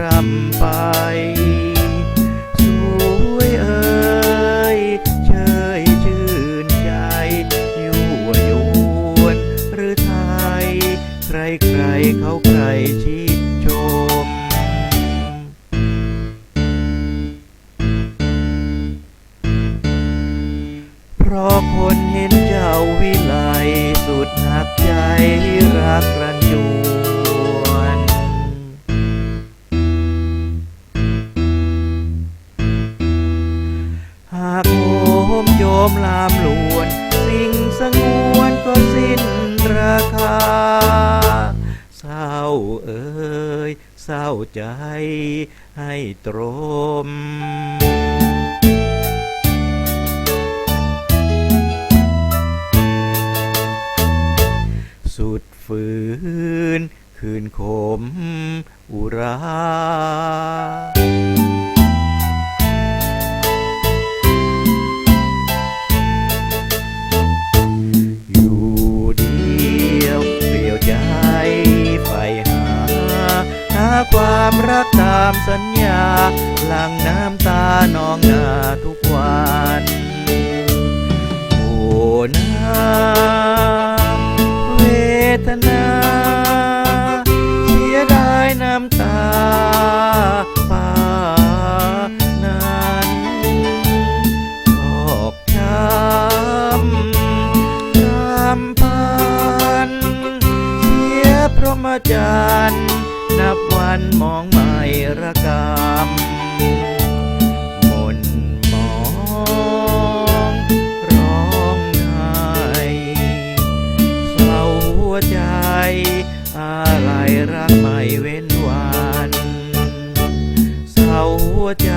รำไป สวยเอ่ยเชยชื่นใจยั่วยวนหรือไทย ใครใครเขาใครชิดชม เพราะคนเห็นเจ้าวิไลสุดหักใจรักรันจ มโยมลามลวน สิ่งสงวนก็สิ้นราคา เศร้าเอ่ยเศร้าใจให้ตรมสุดฝืนคืนขมอุรา ความรักตามสัญญาหลังน้ำตานองหน้าทุกวันโอ้น้ำเวทนาเสียดายน้ำตาป่านนั้นชอกช้ำรำพันเสียพรหมจรรย์ นับวันมองไม่ระกำมนมองร้องไห้เศร้าหัวใจ อะไรรักไม่เว้นวันเศร้าหัวใจ